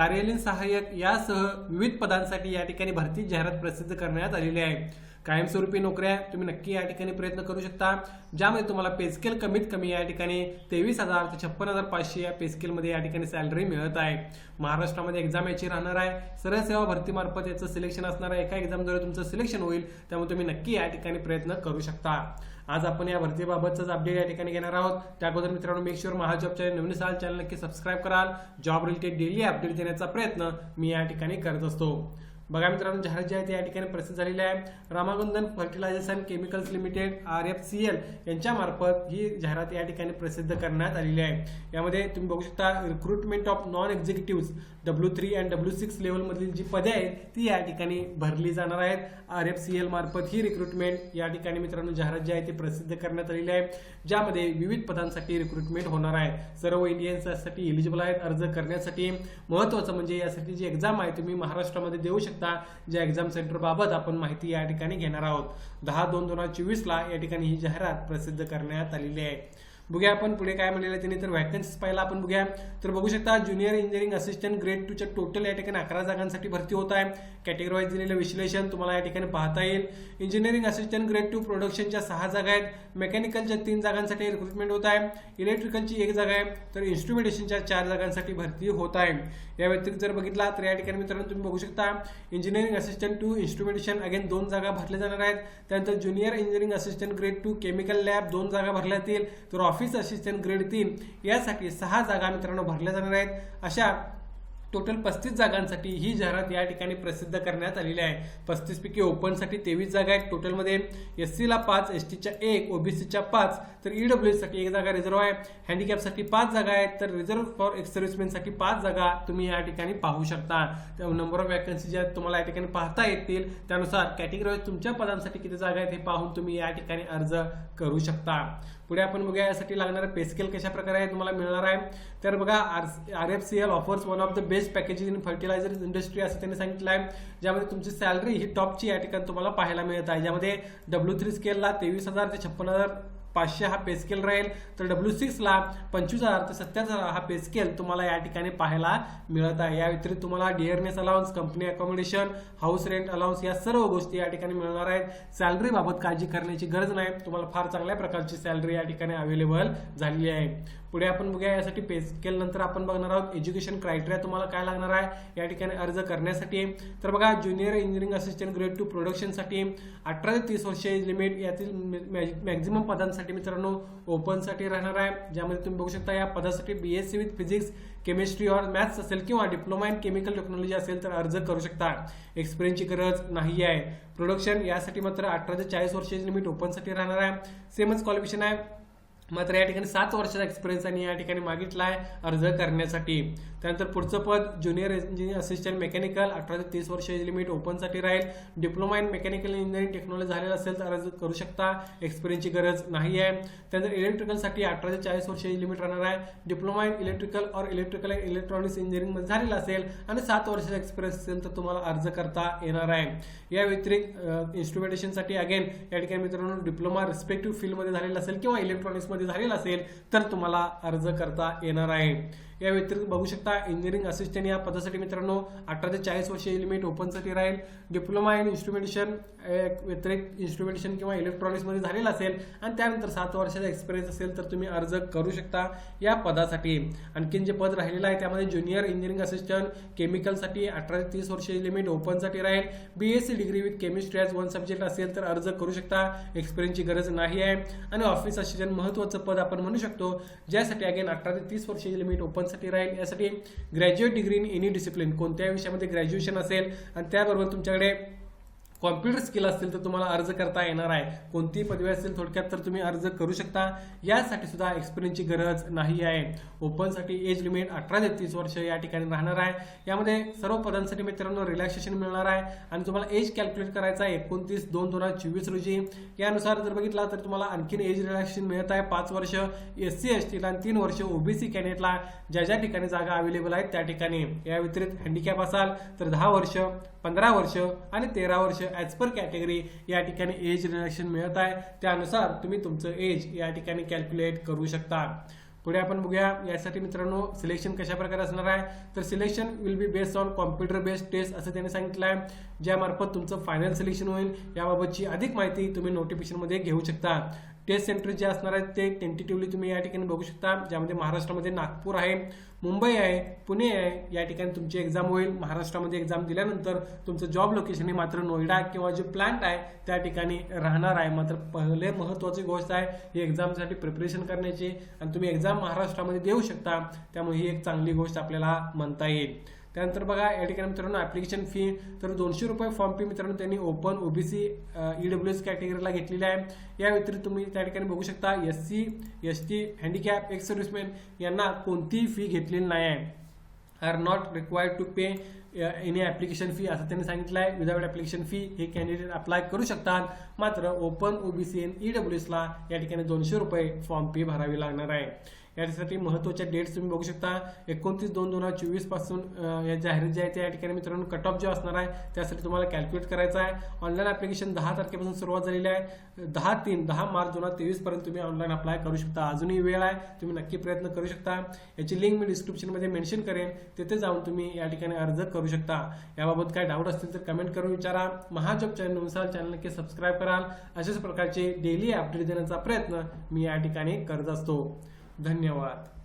कार्यालयीन सहाय्यक यासह विविध पदांसाठी या ठिकाणी भरती जाहिरात प्रसिद्ध करण्यात आलेली आहे. कायमस्वरूपी नोकऱ्या तुम्ही नक्की या ठिकाणी प्रयत्न करू शकता. ज्यामध्ये तुम्हाला पेस्केल कमीत कमी या ठिकाणी तेवीस हजार ते छप्पन हजार पाचशे या पेस्केलमध्ये या ठिकाणी सॅलरी मिळत आहे. महाराष्ट्रामध्ये एक्झाम याची राहणार आहे. सरळ सेवा भरतीमार्फत याचं सिलेक्शन असणार आहे. एका एक्झामद्वारे तुमचं सिलेक्शन होईल. त्यामुळे तुम्ही नक्की या ठिकाणी प्रयत्न करू शकता. आज आपण या भरतीबाबतचाच अपडेट या ठिकाणी घेणार आहोत. त्या अगोदर मित्रांनो मेक शुअर महाजॉबच्या नवीन असाल चॅनल नक्की सबस्क्राईब कराल. जॉब रिलेटेड डेली अपडेट देण्याचा प्रयत्न मी या ठिकाणी करत असतो. बघा मित्रांनो जाहिरात जी आहे ती या ठिकाणी प्रसिद्ध झालेली आहे. Ramagundam fertilization chemicals limited R F C L यांच्या मार्फत ही जाहिरात या ठिकाणी प्रसिद्ध करण्यात आलेली आहे. यामध्ये तुम्ही बघू शकता recruitment of non executive W three and W six लेवलमधील जी पदे आहेत ती या ठिकाणी भरली जाणार आहेत. आर एफ सी एल मार्फत ही रिक्रुटमेंट या ठिकाणी मित्रांनो जाहिरात जी आहे ती प्रसिद्ध करण्यात आलेली आहे. ज्यामध्ये विविध पदांसाठी रिक्रुटमेंट होणार आहे. सर्व इंडियन्ससाठी एलिजिबल आहेत अर्ज करण्यासाठी. महत्वाचं म्हणजे यासाठी जी एक्झाम आहे तुम्ही महाराष्ट्रामध्ये देऊ शकता. ज्या एक्झाम सेंटरबाबत आपण माहिती या ठिकाणी घेणार आहोत. दहा दोन दोन हजार चोवीसला या ठिकाणी ही जाहिरात प्रसिद्ध करण्यात आलेली आहे. बघूया आपण पुढे काय म्हणलेलं आहे त्यांनी. तर व्हॅकन्सीज पाहिला आपण बघूया. तर बघू शकता ज्युनियर इंजिनिअरिंग असिस्टंट ग्रेड टूच्या टोटल या ठिकाणी अकरा जागांसाठी भरती होत आहे. कॅटेगरीवाईज दिलेलं विश्लेषण तुम्हाला या ठिकाणी पाहता येईल. इंजिनिअरिंग असिस्टंट ग्रेड टू प्रोडक्शनच्या सहा जागा आहेत. मेकॅनिकलच्या तीन जागांसाठी रिक्रुटमेंट होत आहे. इलेक्ट्रिकलची एक जागा आहे. तर इन्स्ट्रुमेंटेशनच्या चार जागांसाठी भरती होत आहे. या व्यतिरिक्त जर बघितला तर या ठिकाणी मित्रांनो तुम्ही बघू शकता engineering assistant two instrumentation again दोन जागा भरल्या जाणार आहेत. त्यानंतर junior engineering assistant grade two chemical lab दोन जागा भरल्या जातील. तर ऑफिस ऑफिस असिस्टंट ग्रेड तीन यासाठी सहा जागा मित्रांनो भरल्या जाणार आहेत. अशा टोटल पस्तीस जागांसाठी ही जाहिरात या ठिकाणी प्रसिद्ध करण्यात आलेली आहे. पस्तीस पैकी ओपनसाठी तेवीस जागा आहेत. टोटलमध्ये एस सीला पाच एस टीच्या एक ओबीसीच्या पाच तर ईडब्ल्यूसाठी एक जागा रिझर्व्ह आहे. हँडिकॅपसाठी पाच जागा आहेत तर रिझर्व्ह फॉर एक्स सर्व्हिसमॅनसाठी पाच जागा तुम्ही या ठिकाणी पाहू शकता. त्या नंबर ऑफ वॅकन्सी ज्या तुम्हाला या ठिकाणी पाहता येतील त्यानुसार कॅटेगरी तुमच्या पदांसाठी किती जागा आहेत हे पाहून तुम्ही या ठिकाणी अर्ज करू शकता. पुढे आपण बघूया यासाठी लागणारं पेस्केल कशा प्रकारे तुम्हाला मिळणार आहे. तर बघा R R F C L offers one of the best packages in fertilizer industry असं त्यांनी सांगितलं आहे. ज्यामध्ये तुमची सॅलरी ही टॉपची या ठिकाणी तुम्हाला पाहायला मिळत आहे. ज्यामध्ये डब्ल्यू थ्री स्केलला तेवीस हजार ते छप्पन हजार पाचशे हा पे स्केल राहील. तर डब्ल्यू सिक्सला पंचवीस हजार ते सत्याहत्तर हजार हा पे स्केल तुम्हाला या ठिकाणी पाहायला मिळत आहे. या व्यतिरिक्त तुम्हाला dearness allowance company accommodation house rent allowance या सर्व गोष्टी या ठिकाणी मिळणार आहेत. सॅलरीबाबत काळजी करण्याची गरज नाही. तुम्हाला फार चांगल्या प्रकारची सॅलरी या ठिकाणी अवेलेबल झालेली आहे. पुढे आपण बघूया यासाठी पे स्केल नंतर आपण बघणार आहोत एज्युकेशन क्रायटेरिया तुम्हाला काय लागणार आहे या ठिकाणी अर्ज करण्यासाठी. तर बघा junior engineering assistant grade two प्रोडक्शनसाठी अठरा ते तीस वर्ष एज लिमिट यातील मॅक्झिमम पदांसाठी मित्रांनो ओपनसाठी राहणार आहे. ज्यामध्ये तुम्ही बघू शकता या पदासाठी B S C with physics chemistry or maths असेल किंवा डिप्लोमा इन केमिकल टेक्नॉलॉजी असेल तर अर्ज करू शकता. एक्सपिरियन्सची गरज नाही आहे प्रोडक्शन यासाठी मात्र अठरा ते चाळीस वर्षाची लिमिट ओपनसाठी राहणार आहे. सेमच क्वालिफिकेशन आहे. मात्र या ठिकाणी सात वर्षाचा एक्सपिरियन्स आणि या ठिकाणी मागितला आहे अर्ज करण्यासाठी. त्यानंतर पुढचं पद ज्युनियर इंजिनियर असिस्टंट मेकॅनिकल अठरा ते तीस वर्ष लिमिट ओपनसाठी राहील. Diploma in mechanical engineering technology झालेला असेल तर अर्ज करू शकता. एक्सपिरियन्सची गरज नाही आहे. त्यानंतर इलेक्ट्रिकलसाठी अठरा ते चाळीस वर्ष लिमिट राहणार आहे. Diploma in electrical or electrical and electronics engineering झालेला असेल आणि सात वर्षाचा एक्सपिरियन्स असेल तर तुम्हाला अर्ज करता येणार आहे. या व्यतिरिक्त इन्स्ट्रुमेंटेशनसाठी अगेन या ठिकाणी मित्रांनो डिप्लोमा रिस्पेक्टिव्ह फील्डमध्ये झालेला असेल किंवा इलेक्ट्रॉनिक्समध्ये झालेला असेल तर तुम्हाला अर्ज करता येणार आहे. या व्यतिरिक्त बघू शकता इंजिनिअरिंग असिस्टंट या पदासाठी मित्रांनो अठरा ते चाळीस वर्ष लिमिट ओपनसाठी राहील. डिप्लोमा इन इन्स्ट्रुमेंटेशन व्यतिरिक्त इन्स्ट्रुमेंटेशन किंवा इलेक्ट्रॉनिक्समध्ये झालेला असेल आणि त्यानंतर सात वर्षाचा एक्सपिरियन्स असेल तर तुम्ही अर्ज करू शकता या पदासाठी. आणखीन जे पद राहिलेलं आहे त्यामध्ये ज्युनियर इंजिनिअरिंग असिस्टंट केमिकलसाठी अठरा ते तीस वर्ष लिमिट ओपनसाठी राहील. BSc degree with chemistry as one subject असेल तर अर्ज करू शकता. एक्सपिरियन्सची गरज नाही आहे. आणि ऑफिस असिस्टंट महत्त्वाचं पद आपण म्हणू शकतो ज्यासाठी अगेन अठरा ते तीस वर्ष लिमिट ओपन ओपनसाठी राहील. यासाठी graduate degree in any discipline कोणत्याही विषयामध्ये ग्रॅज्युएशन असेल आणि त्याबरोबर तुमच्याकडे कॉम्प्युटर स्किल असतील तर तुम्हाला अर्ज करता येणार आहे. कोणतीही पदवी असेल थोडक्यात तर तुम्ही अर्ज करू शकता. यासाठी सुद्धा एक्सपिरियन्सची गरज नाही आहे. ओपनसाठी एज लिमिट अठरा ते तीस वर्ष या ठिकाणी राहणार आहे. यामध्ये सर्व पदांसाठी मित्रांनो रिलॅक्सेशन मिळणार आहे. आणि तुम्हाला एज कॅल्क्युलेट करायचा आहे. एकोणतीस दोन दोन हजार चोवीस रोजी. यानुसार जर बघितला तर तुम्हाला आणखीन एज रिलॅक्सेशन मिळत आहे. पाच वर्ष एस सी एस टीला आणि तीन वर्ष ओबीसी कॅन्डिडेटला ज्या ज्या ठिकाणी जागा अवेलेबल आहेत त्या ठिकाणी. या व्यतिरिक्त हँडिकॅप असाल तर दहा वर्ष पंधरा वर्ष आणि तेरा वर्ष ॲज पर कॅटेगरी या ठिकाणी एज रिडक्शन मिळत आहे. त्यानुसार तुम्ही तुमचं एज या ठिकाणी कॅल्क्युलेट करू शकता. पुढे आपण बघूया यासाठी मित्रांनो सिलेक्शन कशा प्रकारे असणार आहे? तर selection will be based on computer based test असं त्यांनी सांगितलं आहे. ज्यामार्फत तुमचं फायनल सिलेक्शन होईल. याबाबतची अधिक माहिती तुम्ही नोटिफिकेशनमध्ये घेऊ शकता. टेस्ट सेंटर जे असणार आहेत ते टेंटेटिव्हली तुम्ही या ठिकाणी बघू शकता ज्यामध्ये महाराष्ट्रामध्ये नागपूर आहे मुंबई आहे पुणे आहे या ठिकाणी तुमची एक्झाम होईल. महाराष्ट्रामध्ये एक्झाम दिल्यानंतर तुमचं जॉब लोकेशन हे मात्र नोएडा किंवा जे प्लांट आहे त्या ठिकाणी राहणार आहे. मात्र पहिले महत्त्वाची गोष्ट आहे ही एक्झामसाठी प्रिपरेशन करण्याची. आणि तुम्ही एक्झाम महाराष्ट्रामध्ये देऊ शकता त्यामुळे ही एक चांगली गोष्ट आपल्याला म्हणता येईल. त्यानंतर बघा या ठिकाणी मित्रांनो ऍप्लिकेशन फी तर दोनशे रुपये फॉर्म फी मित्रांनो त्यांनी open OBC E W S कॅटेगरीला घेतलेली आहे. या व्यतिरिक्त तुम्ही त्या ठिकाणी बघू शकता S C S T handicap ex serviceman यांना कोणतीही फी घेतलेली नाही आहे. Are not required to pay any application fee असं त्यांनी सांगितलं आहे. विदाउट ॲप्लिकेशन फी हे कॅन्डिडेट अप्लाय करू शकतात. मात्र open OBC N E W एसला या ठिकाणी दोनशे रुपये फॉर्म फी भरावी लागणार आहे. यासाठी महत्त्वाच्या डेट्स तुम्ही बघू शकता. एकोणतीस दोन दोन हजार चोवीसपासून या जाहिरात जे आहे त्या ठिकाणी मित्रांनो कट ऑफ जो असणार आहे त्यासाठी तुम्हाला कॅल्क्युलेट करायचं आहे. ऑनलाईन ॲप्लिकेशन दहा तारखेपासून सुरुवात झालेली आहे. दहा तीन दहा मार्च दोन हजार तेवीस पर्यंत तुम्ही ऑनलाईन अप्लाय करू शकता. अजूनही वेळ आहे तुम्ही नक्की प्रयत्न करू शकता. याची लिंक मी डिस्क्रिप्शनमध्ये मेन्शन करेन. तिथे जाऊन तुम्ही या ठिकाणी अर्ज करू शकता. याबाबत काय डाऊट असतील तर कमेंट करून विचारा. महाजॉब चॅनलनुसार चॅनल नक्की सबस्क्राईब कराल. अशाच प्रकारचे डेली अपडेट देण्याचा प्रयत्न मी या ठिकाणी करत असतो. धन्यवाद.